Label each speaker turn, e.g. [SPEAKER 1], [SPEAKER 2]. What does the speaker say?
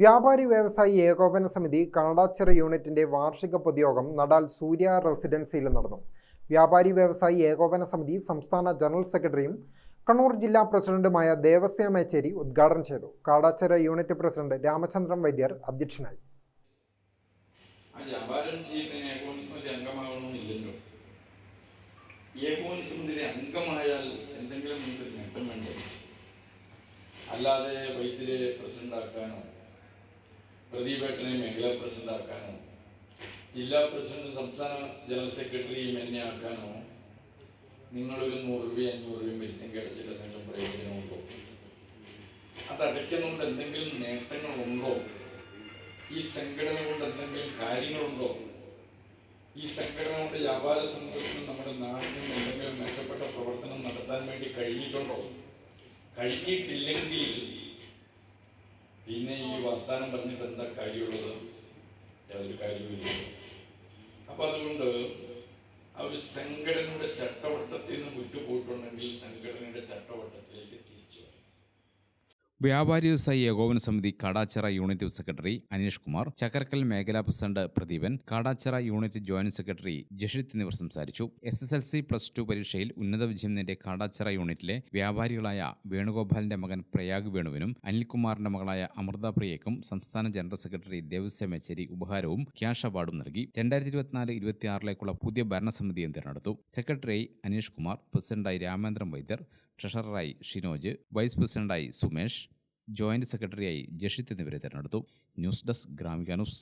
[SPEAKER 1] വ്യാപാരി വ്യവസായി ഏകോപന സമിതി കാടാച്ചിറ യൂണിറ്റിന്റെ വാർഷിക പൊതുയോഗം നടാൽ സൂര്യ റെസിഡൻസിയിൽ നടന്നു. വ്യാപാരി വ്യവസായി ഏകോപന സമിതി സംസ്ഥാന ജനറൽ സെക്രട്ടറിയും കണ്ണൂർ ജില്ലാ പ്രസിഡന്റുമായ ദേവസ്യ മേച്ചേരി ഉദ്ഘാടനം ചെയ്തു. കാടാച്ചിറ യൂണിറ്റ് പ്രസിഡന്റ് രാമചന്ദ്രൻ വൈദ്യർ അധ്യക്ഷനായി.
[SPEAKER 2] അംഗമായാൽ എന്തെങ്കിലും അല്ലാതെ വൈദ്യരെ പ്രസിഡന്റ് ആക്കാനോ പ്രദീപേട്ടനെ മേഖലാ പ്രസിഡന്റ് ആക്കാനോ ജില്ലാ പ്രസിഡന്റ് സംസ്ഥാന ജനറൽ സെക്രട്ടറിയും എന്നെ ആക്കാനോ നിങ്ങളൊരു നൂറ് രൂപ അഞ്ഞൂറ് രൂപയും പൈസയും അടച്ചിട്ട് എന്തെങ്കിലും പ്രയോജനമുണ്ടോ? അത് അടയ്ക്കുന്നതുകൊണ്ട് എന്തെങ്കിലും നേട്ടങ്ങളുണ്ടോ? ഈ സംഘടന കൊണ്ട് എന്തെങ്കിലും കാര്യങ്ങളുണ്ടോ? ഈ സംഘടന കൊണ്ട് വ്യാപാര സംഘത്തിനും നമ്മുടെ നാടിനും എന്തെങ്കിലും മെച്ചപ്പെട്ട പ്രവർത്തനം നടത്താൻ വേണ്ടി കഴിഞ്ഞിട്ടുണ്ടോ? കഴിഞ്ഞിട്ടില്ലെങ്കിൽ പിന്നെ ഈ വർത്താനം പറഞ്ഞിട്ട് എന്താ കാര്യമുള്ളത്? യാതൊരു കാര്യമില്ല അപ്പൊ അതുകൊണ്ട് ആ ഒരു സംഘടനയുടെ ചട്ടവട്ടത്തിൽ നിന്ന്
[SPEAKER 3] വ്യാപാരി വ്യവസായി ഏകോപന സമിതി കാടാച്ചിറ യൂണിറ്റ് സെക്രട്ടറി അനീഷ് കുമാർ ചക്കരക്കൽ മേഖലാ president Pradeepan Kadachira unit joint secretary Jashith എന്നിവർ സംസാരിച്ചു. S S L C plus two പരീക്ഷയിൽ ഉന്നത വിജയം നേടിയ കാടാച്ചിറ യൂണിറ്റിലെ വ്യാപാരികളായ വേണുഗോപാലിന്റെ മകൻ പ്രയാഗ് വേണുവിനും അനിൽകുമാറിന്റെ മകളായ അമൃത പ്രിയയ്ക്കും സംസ്ഥാന ജനറൽ സെക്രട്ടറി ദേവസ്യ മെച്ചേരി ഉപഹാരവും ക്യാഷ് അവാർഡും നൽകി. രണ്ടായിരത്തി ഇരുപത്തിനാല് ഇരുപത്തിയാറിലേക്കുള്ള പുതിയ ഭരണസമിതിയും തിരഞ്ഞെടുത്തു. സെക്രട്ടറി അനീഷ് കുമാർ പ്രസിഡന്റായി രാമേന്ദ്രൻ വൈദ്യർ ട്രഷററായി ഷിനോജ് വൈസ് പ്രസിഡന്റായി സുമേഷ് ജോയിന്റ് സെക്രട്ടറിയായി ജഷിത് എന്നിവരെ തിരഞ്ഞെടുത്തു. News desk Gramika news.